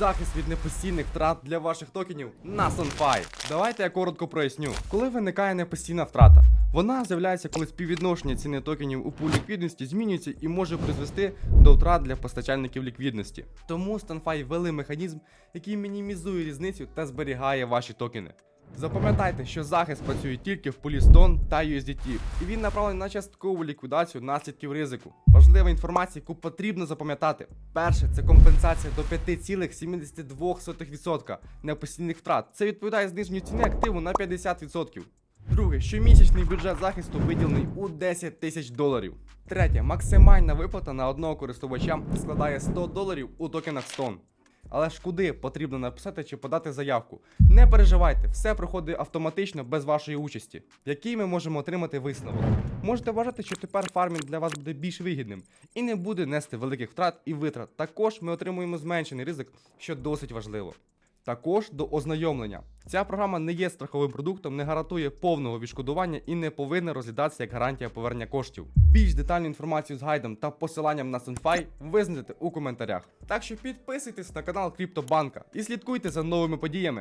захист від непостійних втрат для ваших токенів на SunFi. Давайте я коротко проясню. Коли виникає непостійна втрата, вона з'являється, коли співвідношення ціни токенів у пулі ліквідності змінюється і може призвести до втрат для постачальників ліквідності. Тому SunFi ввели механізм, який мінімізує різницю та зберігає ваші токени. Запам'ятайте, що захист працює тільки в полі Stone та USDT, і він направлений на часткову ліквідацію наслідків ризику. Важлива інформація, яку потрібно запам'ятати. Перше, це компенсація до 5,72% непостійних втрат. Це відповідає зниженню ціни активу на 50%. Друге, щомісячний бюджет захисту виділений у 10 тисяч доларів. Третє, максимальна виплата на одного користувача складає 100 доларів у токенах Stone. Але ж куди потрібно написати чи подати заявку? Не переживайте, все проходить автоматично без вашої участі. Який ми можемо отримати висновок? Можете вважати, що тепер фармінг для вас буде більш вигідним і не буде нести великих втрат і витрат. Також ми отримуємо зменшений ризик, що досить важливо. Також до ознайомлення. Ця програма не є страховим продуктом, не гарантує повного відшкодування і не повинна розглядатися як гарантія повернення коштів. Більш детальну інформацію з гайдом та посиланням на SunFi ви знайдете у коментарях. Так що підписуйтесь на канал Криптобанка і слідкуйте за новими подіями.